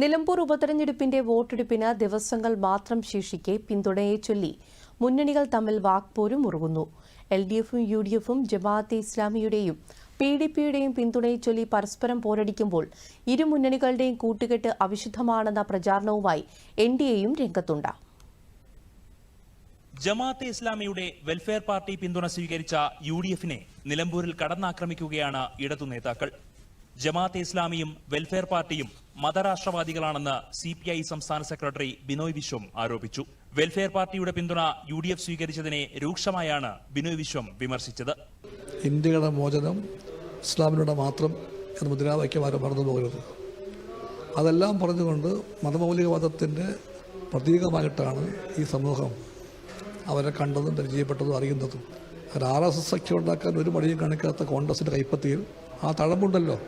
നിലമ്പൂർ ഉപതെരഞ്ഞെടുപ്പിന്റെ വോട്ടെടുപ്പിന് ദിവസങ്ങൾ മാത്രം ശേഷിക്കെ പിന്തുണയെ ചൊല്ലി മുന്നണികൾ തമ്മിൽ വാക്പോരും മുറുകുന്നു എൽ ഡി എഫും യു ഡി എഫും ജമാഅത്തെ ഇസ്ലാമിയുടെയും പി ഡി പിയുടെയും പിന്തുണയെ ചൊല്ലി പരസ്പരം പോരടിക്കുമ്പോൾ ഇരു മുന്നണികളുടെയും കൂട്ടുകെട്ട് അവിശുദ്ധമാണെന്ന പ്രചാരണവുമായി എൻ ഡി എയും രംഗത്തുണ്ട്. ജമാഅത്തെ ഇസ്ലാമിയുടെ വെൽഫെയർ പാർട്ടി പിന്തുണ സ്വീകരിച്ച യു ഡി എഫിനെ നിലമ്പൂരിൽ കടന്നാക്രമിക്കുകയാണ് ഇടതു നേതാക്കൾ. ജമാഅത്തെ ഇസ്ലാമിയും വെൽഫെയർ പാർട്ടിയും മതരാഷ്ട്രവാദികളാണെന്ന് സി പി ഐ സംസ്ഥാന സെക്രട്ടറി ബിനോയ് വിശ്വം ആരോപിച്ചു. വെൽഫെയർ പാർട്ടിയുടെ പിന്തുണ യു ഡി എഫ് സ്വീകരിച്ചതിനെ രൂക്ഷമായാണ് ബിനോയ് വിശ്വം വിമർശിച്ചത്. ഇന്ത്യയുടെ മോചനം ഇസ്ലാമിലൂടെ മാത്രം എന്ന് മുദ്രാവാക്യം മറന്നു പോകരുത്. അതെല്ലാം പറഞ്ഞുകൊണ്ട് മതമൗലികവാദത്തിന്റെ പ്രതീകമായിട്ടാണ് ഈ സമൂഹം അവരെ കണ്ടതും പരിചയപ്പെട്ടതും അറിയുന്നതും. ആർ എസ് എസ് ഒക്കെ ഉണ്ടാക്കാൻ ഒരു മടിയും കാണിക്കാത്ത കോൺഗ്രസിന്റെ കൈപ്പത്തിയിൽ ആ തഴമ്പുണ്ടല്ലോ.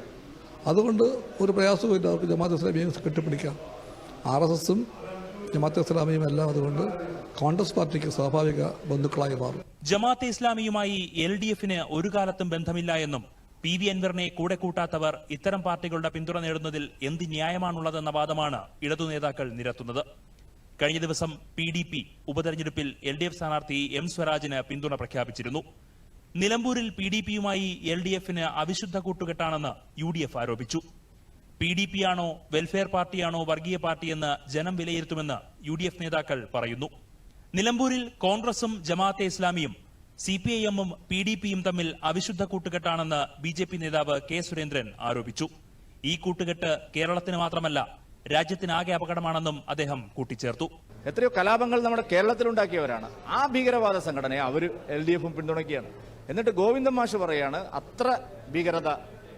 അതുകൊണ്ട് ഒരു പ്രയാസവും ഇല്ല. അവർക്ക് ജമാഅത്ത് ഇസ്ലാമിയെ കെട്ടിപ്പിടിക്കാം. ആർ എസ് എസും ജമാഅത്ത് ഇസ്ലാമിയും എല്ലാം അതുകൊണ്ട് കോൺഗ്രസ് പാർട്ടിക്ക് സ്വാഭാവിക ബന്ധുക്കളായി മാറും. ജമാഅത്തെ ഇസ്ലാമിയുമായി എൽ ഡി എഫിന് ഒരു കാലത്തും ബന്ധമില്ല എന്നും പി വി അൻവറിനെ കൂടെ കൂട്ടാത്തവർ ഇത്തരം പാർട്ടികളുടെ പിന്തുണ നേടുന്നതിൽ എന്ത് ന്യായമാണുള്ളതെന്ന വാദമാണ് ഇടതു നേതാക്കൾ നിരത്തുന്നത്. കഴിഞ്ഞ ദിവസം പി ഡി പി ഉപതെരഞ്ഞെടുപ്പിൽ എൽ ഡി എഫ് സ്ഥാനാർത്ഥി എം സ്വരാജിന് പിന്തുണ പ്രഖ്യാപിച്ചിരുന്നു. നിലമ്പൂരിൽ പി ഡി പിയുമായി എൽ ഡി എഫിന് അവിശുദ്ധ കൂട്ടുകെട്ടാണെന്ന് യു ഡി എഫ് ആരോപിച്ചു. പി ഡി പി ആണോ വെൽഫെയർ പാർട്ടിയാണോ വർഗീയ പാർട്ടിയെന്ന് ജനം വിലയിരുത്തുമെന്ന് യു ഡി എഫ് നേതാക്കൾ പറയുന്നു. നിലമ്പൂരിൽ കോൺഗ്രസും ജമാഅത്തെ ഇസ്ലാമിയും സി പി ഐ എമ്മും പി ഡി പിയും തമ്മിൽ അവിശുദ്ധ കൂട്ടുകെട്ടാണെന്ന് ബി ജെ പി നേതാവ് കെ സുരേന്ദ്രൻ ആരോപിച്ചു. ഈ കൂട്ടുകെട്ട് കേരളത്തിന് മാത്രമല്ല രാജ്യത്തിനാകെ അപകടമാണെന്നും അദ്ദേഹം കൂട്ടിച്ചേർത്തു. എത്രയോ കലാപങ്ങൾ നമ്മുടെ കേരളത്തിലുണ്ടാക്കിയവരാണ്. ആ ഭീകരവാദ സംഘടനയെ അവർ എൽ ഡി എഫും പിന്തുണയ്ക്കുകയാണ്. എന്നിട്ട് ഗോവിന്ദൻ മാഷ് പറയാണ് അത്ര ഭീകരത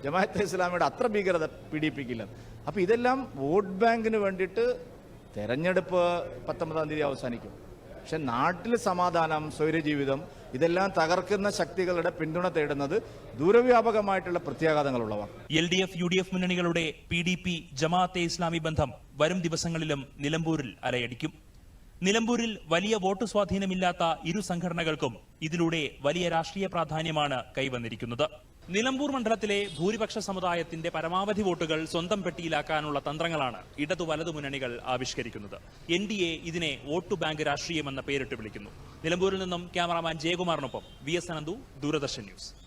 ജമാഅത്തെ ഇസ്ലാമിയുടെ അത്ര ഭീകരത പീഡിപ്പിക്കില്ല. അപ്പൊ ഇതെല്ലാം വോട്ട് ബാങ്കിന് വേണ്ടിയിട്ട് തെരഞ്ഞെടുപ്പ് പത്തൊമ്പതാം തീയതി അവസാനിക്കും. പക്ഷെ നാട്ടിൽ സമാധാനം സ്വൈര്യജീവിതം ഇതെല്ലാം തകർക്കുന്ന ശക്തികളുടെ പിന്തുണ തേടുന്നത് ദൂരവ്യാപകമായിട്ടുള്ള പ്രത്യാഘാതങ്ങളുള്ളവ. L D F U D F മുന്നണികളുടെ P D P Jamaate Islami ബന്ധം വരും ദിവസങ്ങളിലും നിലമ്പൂരിൽ അലയടിക്കും. നിലമ്പൂരിൽ വലിയ വോട്ട് സ്വാധീനമില്ലാത്ത ഇരു സംഘടനകൾക്കും ഇതിലൂടെ വലിയ രാഷ്ട്രീയ പ്രാധാന്യമാണ് കൈവന്നിരിക്കുന്നത്. നിലമ്പൂർ മണ്ഡലത്തിലെ ഭൂരിപക്ഷ സമുദായത്തിന്റെ പരമാവധി വോട്ടുകൾ സ്വന്തം പെട്ടിയിലാക്കാനുള്ള തന്ത്രങ്ങളാണ് ഇടതു വലതു മുന്നണികൾ ആവിഷ്കരിക്കുന്നത്. എൻ ഡി എ ഇതിനെ വോട്ടു ബാങ്ക് രാഷ്ട്രീയമെന്ന പേരിട്ട് വിളിക്കുന്നു. നിലമ്പൂരിൽ നിന്നും cameraman ജയകുമാറിനൊപ്പം V S Ananthu Doordarshan news.